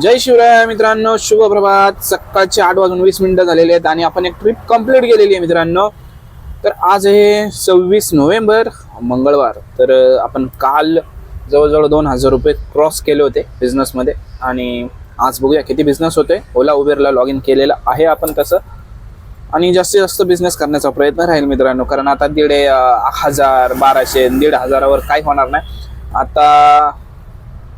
जय शिवराय मित्रांनो शुभ प्रभात. सकाळचे आठ वाजून वीस मिनिटं झालेले आहेत आणि आपण एक ट्रिप कंप्लीट केलेली आहे मित्रांनो. तर आज आहे सव्वीस नोव्हेंबर मंगळवार. तर आपण काल जवळजवळ दोन हजार रुपये क्रॉस केले होते बिझनेसमध्ये आणि आज बघूया किती बिझनेस होते. ओला उबेरला लॉग इन केलेलं आहे आपण तसं. आणि जास्तीत जास्त बिझनेस करण्याचा प्रयत्न राहील मित्रांनो. कारण आता दीड हजार बाराशे दीड हजारावर काही होणार नाही. आता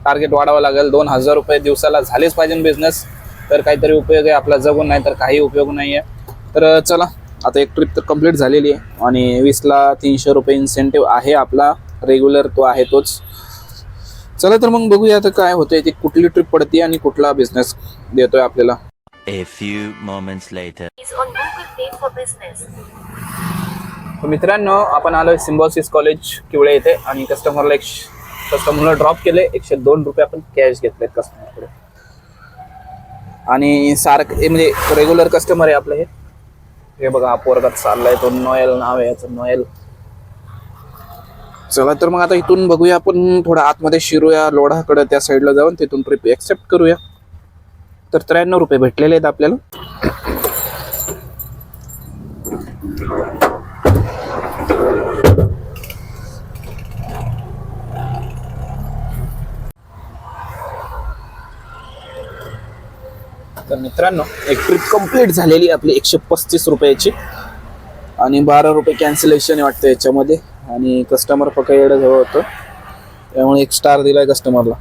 टार्गेट वाढावं लागेल. दोन हजार रुपये दिवसाला झालेच पाहिजे बिझनेस तर काहीतरी उपयोग आहे आपला जगून नाही तर काही उपयोग नाही आहे तर चला. आता एक ट्रिप तर कंप्लीट झालेली आहे. आणि वीसला तीनशे रुपये इन्सेंटिव्ह आहे आपला. रेग्युलर तो आहे तोच. चला तर मग बघूया आता काय होतंय. ती कुठली ट्रिप पडते आणि कुठला बिझनेस देतोय आपल्याला. A few moments later. मित्रांनो आपण आलोय सिम्बॉसिस कॉलेज किवळे येथे. आणि कस्टमरला एक कस्टमरला ड्रॉप केले एकशे दोन रुपये आपण कॅश घेतले कस्टमरकडे आणि सारखं म्हणजे रेग्युलर कस्टमर आहे आपलं हे. हे बघा हा पोरगात चाललाय तो नोएल नाव आहे याचं नोएल चला तर मग आता इथून बघूया आपण थोडं आतमध्ये शिरूया लोढाकडे त्या साईडला जाऊन तिथून ट्रिप एक्सेप्ट करूया. तर त्र्याण्णव रुपये भेटलेले आहेत आपल्याला. तर मित्रांनो एक ट्रिप कंप्लीट झालेली आपली एकशे पस्तीस रुपयाची. आणि बारा रुपये कॅन्सलेशन वाटतं याच्यामध्ये. आणि कस्टमर फक्त एवढं जवळ होतं. त्यामुळे एक स्टार दिला आहे कस्टमरला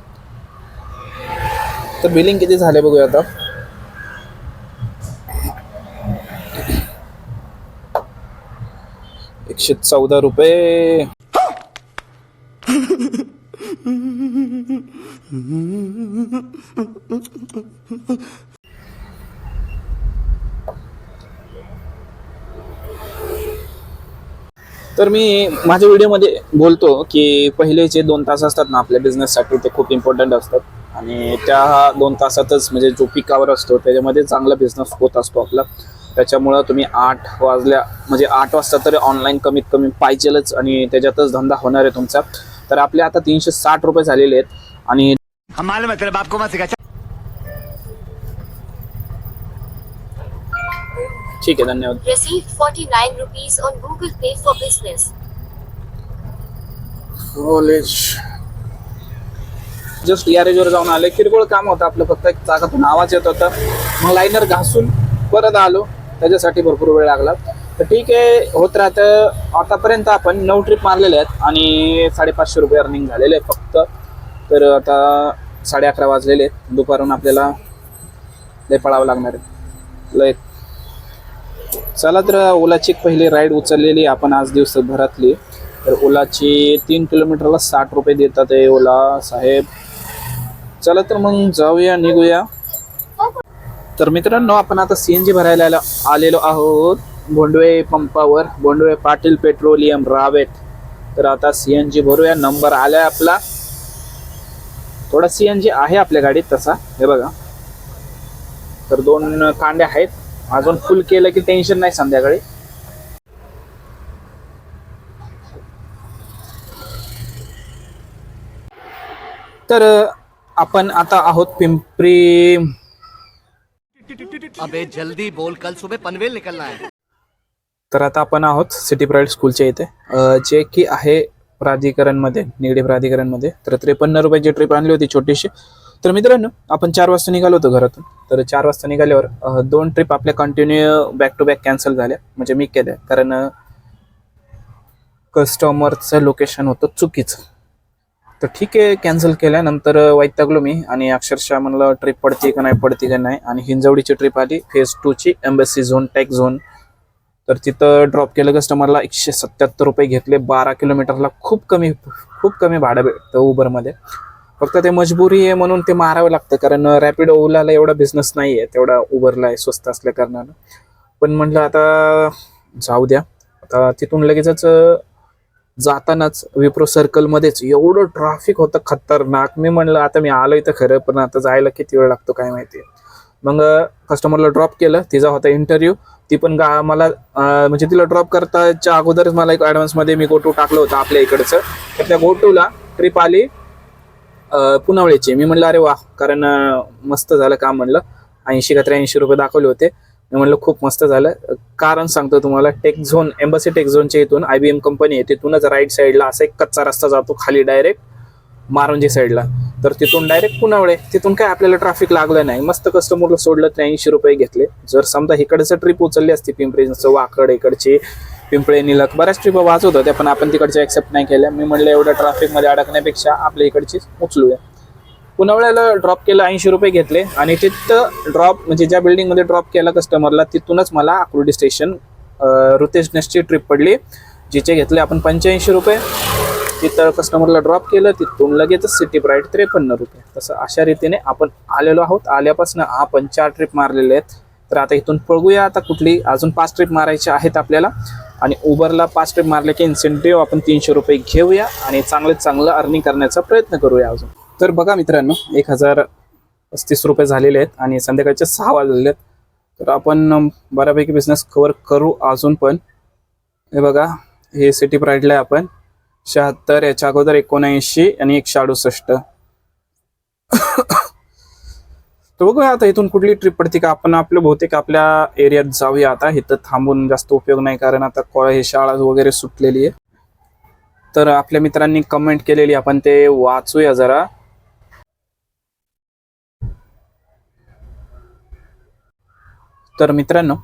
तर बिलिंग किती झाले बघूया आता. एकशे चौदा रुपये. तर मी माझ्या व्हिडिओमध्ये बोलतो की पहिले जे दोन तास असतात ना आपल्या बिझनेससाठी ते खूप इम्पॉर्टंट असतात. आणि त्या दोन तासातच म्हणजे जो पिकावर असतो त्याच्यामध्ये चांगला बिझनेस होत असतो आपला. त्याच्यामुळं तुम्ही आठ वाजल्या म्हणजे आठ वाजता तरी ऑनलाईन कमीत कमी पाहिजेलच आणि त्याच्यातच धंदा होणार आहे तुमचा. तर आपले आता तीनशे साठ रुपये झालेले आहेत आणि ठीक आहे धन्यवाद. Received 49 rupees on Google Pay for Business. College just गॅरेजवर जाऊन आले किरकोळ काम होतं आपलं फक्त एक चाकातून आवाज येत होता. मग लाईनर घासून परत आलो. त्याच्यासाठी भरपूर वेळ लागला. तर ठीक आहे होत राहतं आतापर्यंत आपण नऊ ट्रिप मारलेल्या आहेत आणि साडेपाचशे रुपये अर्निंग झालेले आहे फक्त. तर आता साडे अकरा वाजलेले आहेत. दुपारून आपल्याला लय पळावं लागणार आहे. लय चला तर ओलाची एक पहिली राईड उचललेली आपण आज दिवसभरातली. तर ओलाची तीन किलोमीटरला साठ रुपये देतात आहे ओला साहेब. चला तर मग जाऊया निघूया. तर मित्रांनो आपण आता सी एन जी भरायला आलेलो आहोत. भोंडवे पंपावर. भोंडवे पाटील पेट्रोलियम रावेट तर आता सी एन जी भरूया. नंबर आलाय आपला. थोडा सी एन जी आहे आपल्या गाडीत तसा. हे बघा. तर दोन कांड्या आहेत. अजून फुल केलं की टेन्शन नाही संध्याकाळी. तर आपण आता आहोत पिंपरी. अबे जल्दी बोल कल सुबह पनवेल निकलना है। तर आता आपण आहोत सिटी प्रायव्हेट स्कूलच्या इथे. जे की आहे प्राधिकरणमध्ये निगडी प्राधिकरणमध्ये. तर त्रेपन्न रुपयाची ट्रिप आणली होती छोटीशी. तर मित्रांनो आपण चार वाजता निघालो होतो घरातून. तर चार वाजता निघाल्यावर दोन ट्रिप आपल्या continue back to back cancel झाल्या. म्हणजे मी केल्या. कारण कस्टमरचं लोकेशन होतं चुकीचं. तर ठीक आहे कॅन्सल केल्यानंतर वैतागलो मी. आणि अक्षरशः म्हणलं ट्रिप पडते का नाही पडते का नाही. आणि हिंजवडीची ट्रिप आली फेज टूची एम्बसी झोन टॅक झोन तर तिथं ड्रॉप केलं कस्टमरला एकशे सत्याहत्तर रुपये घेतले. बारा किलोमीटरला खूप कमी खूप कमी भाडं भेटतं उबरमध्ये फक्त ते मजबुरी आहे म्हणून ते मारावं लागतं कारण रॅपिडो ओलाला एवढा बिझनेस नाही आहे तेवढा उबरला आहे स्वस्त असल्या कारणानं. पण म्हटलं आता जाऊ द्या. आता तिथून लगेचच जातानाच विप्रो सर्कलमध्येच एवढं ट्रॅफिक होतं खतरनाक. मी म्हणलं आता मी आलोय तर खरं पण आता जायला किती वेळ लागतो काय माहिती मग कस्टमरला ड्रॉप केलं तिचा होता इंटरव्ह्यू ती पण गा मला म्हणजे तिला ड्रॉप करताच्या अगोदरच मला एक ॲडव्हान्समध्ये मी गोटू टाकलं होतं आपल्या इकडचं. तर त्या गोटूला ट्रिप आली. पुनावळेचे. मी म्हणलं अरे वा कारण मस्त झालं काम म्हणलं. ऐंशी का त्र्याऐंशी रुपये दाखवले होते. मी म्हणलं खूप मस्त झालं. कारण सांगतो तुम्हाला टेक झोन एम्बसी टेक झोनच्या इथून आय बी एम कंपनी आहे. तिथूनच राईट साईडला असा एक कच्चा रस्ता जातो खाली डायरेक्ट मारुंजी साईडला तर तिथून डायरेक्ट पुनावळे. तिथून काय आपल्याला ट्रॅफिक लागलं नाही. मस्त कस्टमरला सोडलं त्र्याऐंशी रुपये घेतले. जर समजा इकडचं ट्रिप उचलली असती पिंपरी वाकड इकडची पिंपळे निलक बऱ्याच ट्रिप वाचत होत्या पण आपण तिकडच्या एक्सेप्ट नाही केल्या मी म्हणलं एवढं ट्रॅफिकमध्ये अडकण्यापेक्षा आपल्या इकडचीच उचलूया. पुनवळ्याला ड्रॉप केलं ऐंशी रुपये घेतले. आणि तिथं ड्रॉप म्हणजे ज्या बिल्डिंगमध्ये ड्रॉप केला कस्टमरला तिथूनच मला आकुर्डी स्टेशन ऋतेशनेसची ट्रिप पडली जिचे घेतले आपण पंच्याऐंशी रुपये. तिथं कस्टमरला ड्रॉप केलं तिथून लगेचच सिटी प्राईड त्रेपन्न रुपये. तसं अशा रीतीने आपण आलेलो आहोत. आल्यापासून आपण चार ट्रिप मारलेले आहेत. तर आता इथून पळूया. आता कुठली अजून पाच ट्रिप मारायच्या आहेत आपल्याला. आणि उबरला पाच ट्रिप मारले की इन्सेंटिव्ह आपण तीनशे रुपये घेऊया आणि चांगले चांगलं अर्निंग करण्याचा प्रयत्न करूया अजून. तर बघा मित्रांनो एक हजार पस्तीस रुपये झालेले आहेत आणि संध्याकाळचे सहा वाजलेले आहेत. तर आपण बऱ्यापैकी बिझनेस कवर करू अजून पण. हे बघा हे सिटी प्राईडला आहे आपण. शहात्तर याच्या अगोदर एकोणऐंशी आणि एकशे अडुसष्ट. तर बघूया आता इथून कुठली ट्रिप पडते का? आपण आपलं बहुतेक आपल्या एरियात जाऊया आता. इथं थांबून जास्त उपयोग नाही कारण आता कॉ हे शाळा वगैरे सुटलेली आहे. तर आपल्या मित्रांनी कमेंट केलेली आपण ते वाचूया जरा. तर मित्रांनो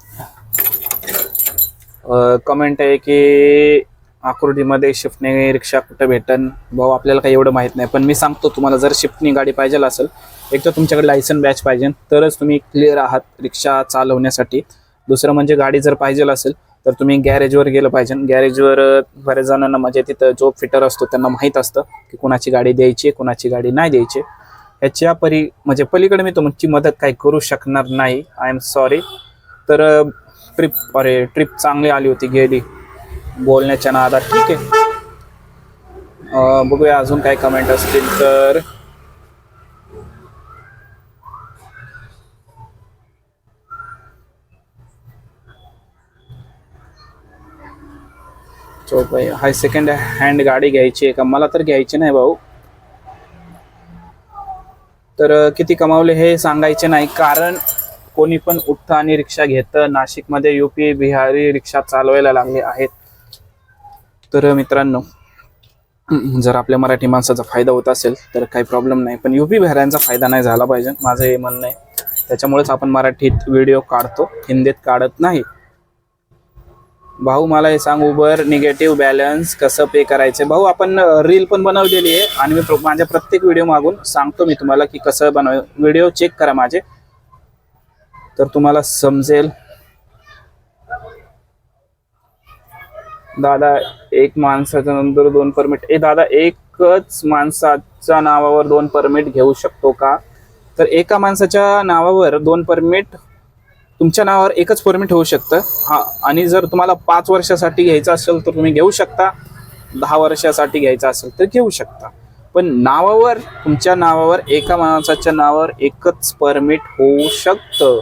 कमेंट आहे की आकुर्डीमध्ये शिफ्टने रिक्षा कुठं भेटन? भाऊ आपल्याला काही एवढं माहीत नाही. पण मी सांगतो तुम्हाला जर शिफ्टनी गाडी पाहिजे असेल एक तर तुमच्याकडे लायसन बॅच पाहिजे तरच तुम्ही क्लिअर आहात रिक्षा चालवण्यासाठी. दुसरं म्हणजे गाडी जर पाहिजे असेल तर तुम्ही गॅरेजवर गेलं पाहिजे. गॅरेजवर बऱ्याच जणांना म्हणजे तिथं जो फिटर असतो त्यांना माहीत असतं की कुणाची गाडी द्यायची कुणाची गाडी नाही द्यायची. ह्याच्या परी म्हणजे पलीकडे मी तुमची मदत काही करू शकणार नाही. आय एम सॉरी तर ट्रिप अरे ट्रिप चांगली आली होती गेली. बोलण्याच्या नादात ठीक आहे? बघूया अजून काय कमेंट असतील तर. तो भाई हाय सेकंड हँड गाडी घ्यायची आहे का? मला तर घ्यायची नाही भाऊ. तर किती कमावले हे सांगायचे नाही कारण कोणी पण उठतं आणि रिक्षा घेतं. नाशिकमध्ये युपी बिहारी रिक्षा चालवायला लागले आहेत. तर मित्रांनो जर आपल्या मराठी माणसाचा फायदा होत असेल तर काही प्रॉब्लेम नाही. पण यू पी बिहाऱ्यांचा फायदा नाही झाला पाहिजे माझं हे म्हणणं आहे. त्याच्यामुळेच आपण मराठीत व्हिडिओ काढतो हिंदीत काढत नाही. भाऊ मला हे सांग उबर निगेटिव्ह बॅलन्स कसं पे करायचं? भाऊ आपण रील पण बनवलेली आहे आणि मी माझ्या प्रत्येक व्हिडिओ मागून सांगतो मी तुम्हाला की कसं बनव व्हिडिओ चेक करा माझे. तर तुम्हाला समजेल. दादा एक माणसाच्या नंतर दोन परमिट ए दादा एकच माणसाच्या नावावर दोन परमिट घेऊ शकतो का? तर एका माणसाच्या नावावर दोन परमिट तुमच्या नावावर एकच परमिट होऊ शकतं. हा आणि जर तुम्हाला पाच वर्षासाठी घ्यायचं असेल तर तुम्ही घेऊ शकता. दहा वर्षासाठी घ्यायचं असेल तर घेऊ शकता. पण नावावर तुमच्या नावावर एका माणसाच्या नावावर एकच परमिट होऊ शकतं.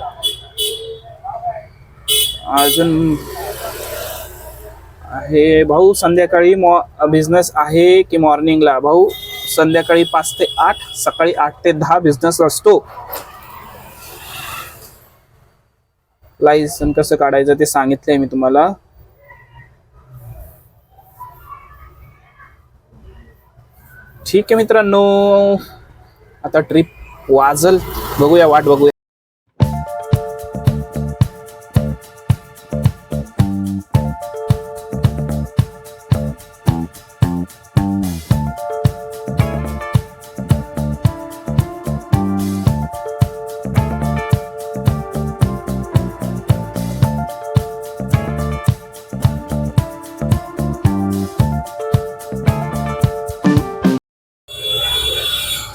अजून हे भाऊ संध्याकाळी मॉ बिझनेस आहे की मॉर्निंगला भाऊ संध्याकाळी पाच ते आठ सकाळी आठ ते दहा बिझनेस असतो. लायसन कसं काढायचं ते सांगितलंय मी तुम्हाला. ठीक आहे मित्रांनो. आता ट्रिप वाजल. बघूया वाट बघूया.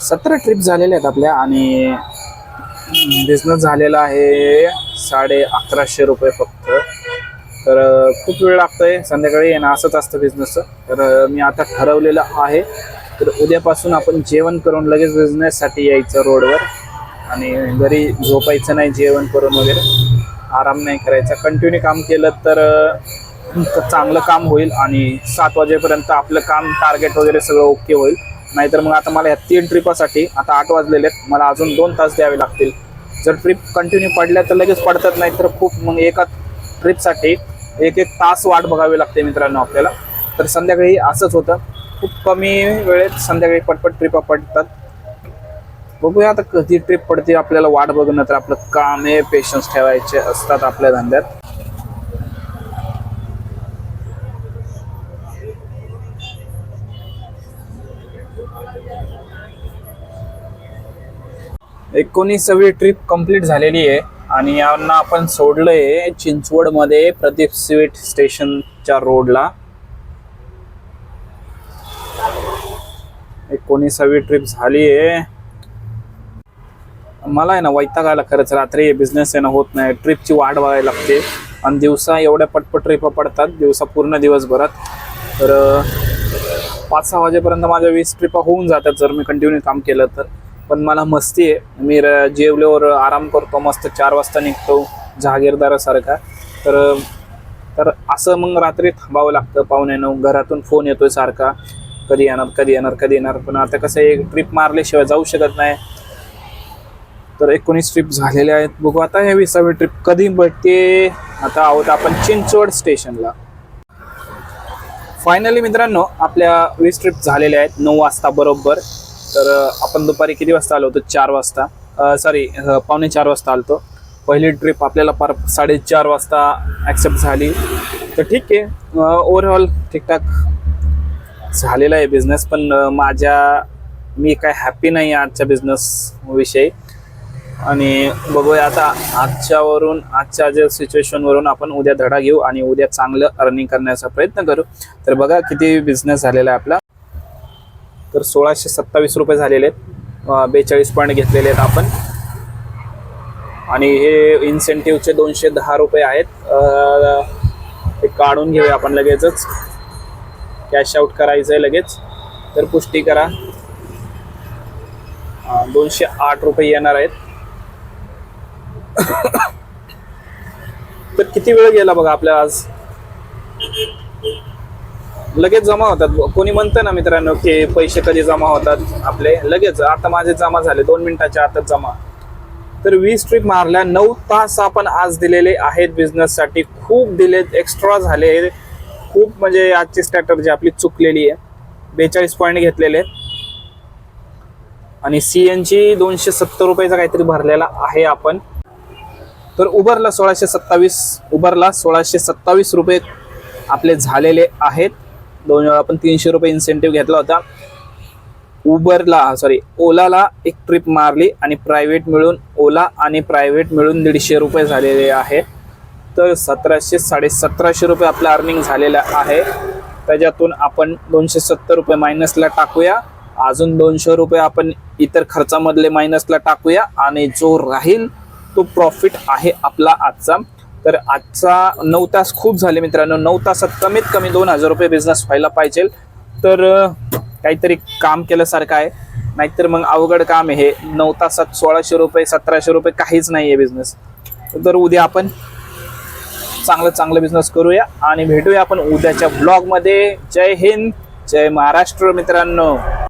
सतरा ट्रिप झालेल्या आहेत आपल्या आणि बिझनेस झालेला आहे साडे अकराशे रुपये फक्त. तर खूप वेळ लागतोय संध्याकाळी आणि असंच असतं बिझनेसचं तर मी आता ठरवलेलं आहे. तर उद्यापासून आपण जेवण करून लगेच बिझनेससाठी यायचं रोडवर. आणि घरी झोपायचं नाही जेवण करून वगैरे. आराम नाही करायचा. कंटिन्यू काम केलं तर चांगलं काम होईल आणि सात वाजेपर्यंत आपलं काम टार्गेट वगैरे सगळं ओके होईल. नाहीतर मग आता मला या तीन ट्रिपासाठी आता आठ वाजलेले आहेत. मला अजून दोन तास द्यावे लागतील. जर ट्रिप कंटिन्यू पडल्या तर लगेच पडतात नाही तर खूप मग एका ट्रिपसाठी एक एक तास वाट बघावी लागते मित्रांनो आपल्याला. तर संध्याकाळी असंच होतं. खूप कमी वेळेत संध्याकाळी पटपट ट्रिपा पडतात. बघूया आता कधी ट्रिप पडते आपल्याला वाट बघणं तर आपलं काम आहे पेशन्स ठेवायचे असतात आपल्या धंद्यात. एकोणीसावी ट्रिप कंप्लीट झालेली आहे. आणि यांना आपण सोडलंय चिंचवडमध्ये प्रदीप स्वीट स्टेशनच्या रोडला एकोणीसावी ट्रिप झाली आहे. मला आहे ना वैताग आला खरंच रात्री बिझनेस आहे ना होत नाही. ट्रिपची वाट बघायला लागते. आणि दिवसा एवढ्या पटपट ट्रिपा पडतात. दिवसा पूर्ण दिवसभरात. तर पाच सहा वाजेपर्यंत माझ्या वीस ट्रिपा होऊन जातात जर मी कंटिन्यू काम केलं तर. पण मला मस्ती आहे. मी र- जेवल्यावर आराम करतो मस्त चार वाजता निघतो जहागीरदारासारखा तर तर असं मग रात्री थांबावं लागतं पाहुणे नऊ. घरातून फोन येतोय सारखा. कधी येणार कधी येणार कधी येणार. पण आता कसं आहे ट्रिप मारल्याशिवाय जाऊ शकत नाही. तर एकोणीस ट्रिप झालेल्या आहेत. बघू आता हे विसावी ट्रिप कधी भेटते आता आहोत आपण चिंचवड स्टेशनला फायनली मित्रांनो आपल्या वीस ट्रिप झालेल्या आहेत. नऊ वाजता बरोबर. तर आपण दुपारी किती वाजता आलो होतो? चार वाजता. सॉरी पावणे चार वाजता आलो पहिली ट्रिप आपल्याला पार साडेचार वाजता ॲक्सेप्ट झाली. तर ठीक आहे. ओव्हरऑल ठीकठाक झालेला आहे बिझनेस पण माझ्या मी काय हॅपी नाही आहे आजच्या बिझनेसविषयी आणि बघूया आता आजच्यावरून आजच्या ज्या सिच्युएशनवरून आपण उद्या धडा घेऊ आणि उद्या चांगलं अर्निंग करण्याचा प्रयत्न करू. तर बघा किती बिझनेस झालेला आहे आपला. तर सोळाशे सत्तावीस रुपये झालेले आहेत. बेचाळीस पॉईंट घेतलेले आहेत आपण. आणि हे इन्सेंटिव्हचे दोनशे दहा रुपये आहेत. ते काढून घेऊया आपण लगेचच. कॅश आउट करायचं आहे लगेच. तर पुष्टी करा. दोनशे आठ रुपये येणार आहेत. तर किती वेळ गेला बघा आपल्या आज? लगेच जमा होतात. कोणी म्हणतं ना मित्रांनो की पैसे कधी जमा होतात? आपले लगेच. आता माझे जमा झाले. दोन मिनिटाच्या आतच जमा. तर वीस ट्रिप मारल्या. नऊ तास आपण आज दिलेले आहेत बिझनेससाठी खूप दिलेत. एक्स्ट्रा झाले. खूप म्हणजे आजची स्ट्रॅटर्जी आपली चुकलेली आहे. बेचाळीस पॉईंट घेतलेले. आणि सी एनची दोनशे सत्तर रुपयाचा काहीतरी भरलेला आहे आपण. तर उबरला सोळाशे सत्तावीस. उबरला सोळाशे सत्तावीस रुपये आपले झालेले आहेत. दोन आपण तीनशे रुपये इन्सेंटिव्ह घेतला होता. उबरला सॉरी ओलाला एक ट्रिप मारली आणि प्रायव्हेट मिळून ओला आणि प्रायव्हेट मिळून दीडशे रुपये झालेले आहे. तर सतराशे साडे सतराशे रुपये आपलं अर्निंग झालेलं आहे. त्याच्यातून आपण दोनशे सत्तर रुपये मायनसला टाकूया. अजून दोनशे रुपये आपण इतर खर्चामधले मायनसला टाकूया. आणि जो राहील तो प्रॉफिट आहे आपला आजचा. तर आजचा नऊ तास खूप झाले मित्रांनो. नऊ तासात कमीत कमी दोन हजार रुपये बिझनेस व्हायला पाहिजे. तर काहीतरी काम केल्यासारखं आहे. नाहीतर मग अवघड काम आहे हे. नऊ तासात सोळाशे रुपये सतराशे रुपये काहीच नाही आहे बिझनेस तर उद्या आपण चांगलं चांगलं बिझनेस करूया आणि भेटूया आपण उद्याच्या ब्लॉगमध्ये जय हिंद जय महाराष्ट्र मित्रांनो.